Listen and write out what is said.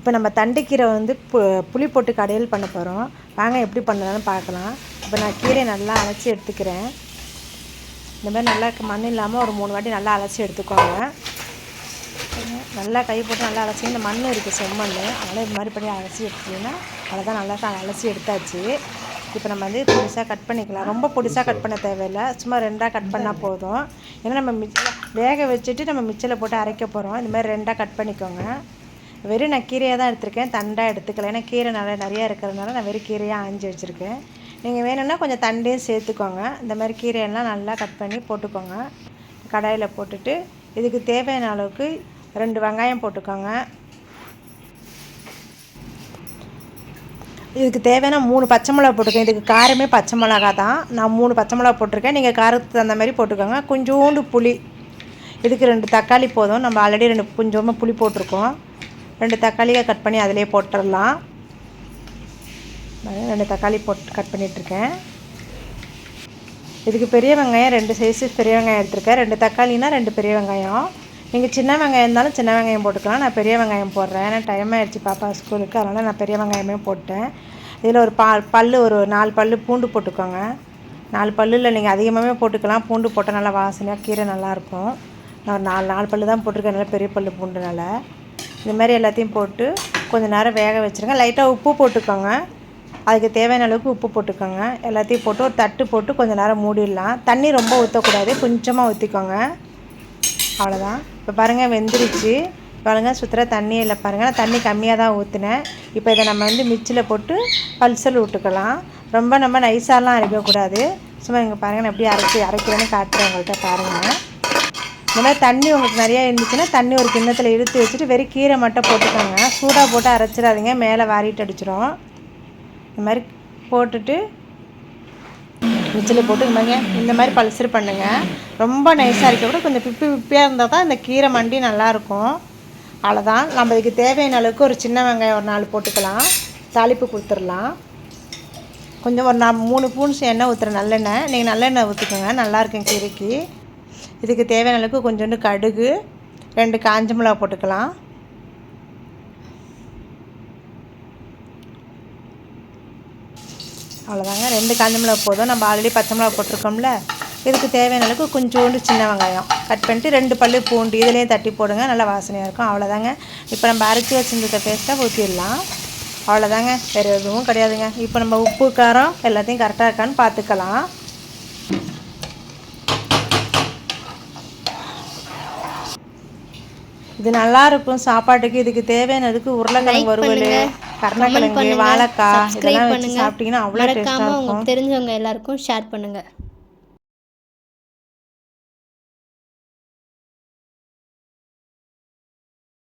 இப்போ நம்ம தண்டுக்கீரை வந்து பு புளி போட்டு கடையில் பண்ண போகிறோம் வாங்க எப்படி பண்ணலான்னு பார்க்கலாம். இப்போ நான் கீரையை நல்லா அலசி எடுத்துக்கிறேன். இந்த மாதிரி நல்லா மண் இல்லாமல் ஒரு மூணு வாட்டி நல்லா அலசி எடுத்துக்கோங்க. நல்லா கை போட்டு நல்லா அலசி இந்த மண் இருக்குது செம்மண் அதனால் இது மாதிரி பண்ணி அலசி எடுத்துட்டிங்கன்னா அவ்வளோதான் நல்லா அலசி எடுத்தாச்சு. இப்போ நம்ம வந்து பொடிசாக கட் பண்ணிக்கலாம். ரொம்ப பொடிசாக கட் பண்ண தேவையில்லை. சும்மா ரெண்டாக கட் பண்ணால் போதும். ஏன்னா நம்ம மிச்ச வேக வச்சுட்டு நம்ம மிச்சலை போட்டு அரைக்க போகிறோம் இந்த மாதிரி ரெண்டாக கட் பண்ணிக்கோங்க. வெறும் நான் கீரையாக தான் எடுத்திருக்கேன். தண்டாக எடுத்துக்கல. ஏன்னா கீரை நிறைய நிறையா இருக்கிறதுனால நான் வெறும் கீரையாக ஆஞ்சி வச்சுருக்கேன். நீங்கள் வேணும்னா கொஞ்சம் தண்டையும் சேர்த்துக்கோங்க. இந்த மாதிரி கீரையெல்லாம் நல்லா கட் பண்ணி போட்டுக்கோங்க. கடாயில் போட்டுட்டு இதுக்கு தேவையான அளவுக்கு ரெண்டு வெங்காயம் போட்டுக்கோங்க. இதுக்கு தேவையான மூணு பச்சை மிளகா போட்டுக்கோங்க. இதுக்கு காரமே பச்சை மிளகா தான். நான் மூணு பச்சை மிளகா போட்டிருக்கேன். நீங்கள் காரத்துக்கு தகுந்த மாதிரி போட்டுக்கோங்க. கொஞ்சோண்டு புளி. இதுக்கு ரெண்டு தக்காளி போதும். நம்ம ஆல்ரெடி ரெண்டு கொஞ்சமாக புளி போட்டிருக்கோம். ரெண்டு தக்காளியை கட் பண்ணி அதிலே போட்டுடலாம். நான் ரெண்டு தக்காளி போட்டு கட் பண்ணிகிட்ருக்கேன் இதுக்கு பெரிய வெங்காயம் ரெண்டு சைஸு பெரிய வெங்காயம் எடுத்துருக்கேன். ரெண்டு தக்காளினா ரெண்டு பெரிய வெங்காயம். நீங்கள் சின்ன வெங்காயம் இருந்தாலும் சின்ன வெங்காயம் போட்டுக்கலாம். நான் பெரிய வெங்காயம் போடுறேன். ஏன்னா டைம் ஆகிடுச்சு பாப்பா ஸ்கூலுக்கு. அதனால் நான் பெரிய வெங்காயமே போட்டேன். இதில் ஒரு பா பல் ஒரு நாலு பல் பூண்டு போட்டுக்கோங்க. நாலு பல்லில் நீங்கள் அதிகமாகவே போட்டுக்கலாம். பூண்டு போட்டால் நல்லா வாசனையாக கீரை நல்லாயிருக்கும் நான் ஒரு நாலு நாலு பல்லு தான் போட்டிருக்கேன். நல்லா பெரிய பல்லு பூண்டுனால இந்த மாதிரி எல்லாத்தையும் போட்டு கொஞ்சம் நேரம் வேக வச்சுருங்க. லைட்டாக உப்பு போட்டுக்கோங்க. அதுக்கு தேவையான அளவுக்கு உப்பு போட்டுக்கோங்க. எல்லாத்தையும் போட்டு ஒரு தட்டு போட்டு கொஞ்சம் நேரம் மூடிடலாம். தண்ணி ரொம்ப ஊற்றக்கூடாது கொஞ்சமாக ஊற்றிக்கோங்க அவ்வளோதான் இப்போ பாருங்கள் வெந்துருச்சு. பாருங்கள் சுற்றுற தண்ணி இல்லை பாருங்கள் நான் தண்ணி கம்மியாக தான் ஊற்றினேன் இப்போ இதை நம்ம வந்து மிச்சில் போட்டு பல்சல் விட்டுக்கலாம் ரொம்ப நம்ம நைஸாலாம் அரைக்கக்கூடாது. சும்மா இங்கே பாருங்கள் நான் எப்படி அரைச்சி அரைக்கிறேன்னு காட்டுறேன் உங்கள்கிட்ட பாருங்கள் இந்த மாதிரி தண்ணி உங்களுக்கு நிறையா இருந்துச்சுன்னா தண்ணி ஒரு கிண்ணத்தில் இழுத்து வச்சுட்டு வெறும் கீரை மட்டும் போட்டுக்கோங்க. சூடாக போட்டு அரைச்சிடாதீங்க மேலே வாரிட்டு அடிச்சிடும் இந்த மாதிரி போட்டுட்டு மிச்சில் போட்டு இந்த மாதிரி இந்த மாதிரி பல்சர் பண்ணுங்கள் ரொம்ப நைஸாக இருக்க கூட கொஞ்சம் பிப்பி பிப்பியாக இருந்தால் தான் இந்த கீரை மண்டி நல்லாயிருக்கும் அவ்வளோதான் நம்ம இதுக்கு தேவையான அளவுக்கு ஒரு சின்ன வெங்காயம் ஒரு நாலு போட்டுக்கலாம். தாளிப்பு கொடுத்துடலாம். கொஞ்சம் ஒரு நான் மூணு பூன்ஸ் எண்ணெய் ஊற்றுற நல்லெண்ணெய். நீங்கள் நல்லெண்ணெய் ஊற்றிக்கோங்க நல்லாயிருக்கும் கீரைக்கு. இதுக்கு தேவையான அளவுக்கு கொஞ்சோண்டு கடுகு ரெண்டு காஞ்ச மிளகா போட்டுக்கலாம். அவ்வளோதாங்க ரெண்டு காஞ்ச மிளகா போதும். நம்ம ஆல்ரெடி பச்சை மிளகா போட்டிருக்கோம்ல. இதுக்கு தேவையான அளவுக்கு கொஞ்சோண்டு சின்ன வெங்காயம். கட் பண்ணிட்டு ரெண்டு பல்லு பூண்டு இதுலேயும் தட்டி போடுங்க. நல்லா வாசனையாக இருக்கும். அவ்வளோதாங்க இப்போ நம்ம அரைச்சி வச்சுருந்த பேஸ்ட்டாக ஊற்றிடலாம் அவ்வளோதாங்க வேறு எதுவும் கிடையாதுங்க. இப்போ நம்ம உப்பு காரம் எல்லாத்தையும் கரெக்டாக இருக்கான்னு பார்த்துக்கலாம். இது நல்லா இருக்கும். சாப்பாட்டுக்கு இதுக்கு தேவையானதுக்கு உருளைக்கிழங்கு வறுவல் கருணக்கிழங்கு வாழைக்காய் இதெல்லாம் வச்சு சாப்பிட்டீங்கன்னா அவ்வளோ டேஸ்ட்டாக இருக்கும். தெரிஞ்சவங்க எல்லாருக்கும் ஷேர் பண்ணுங்க.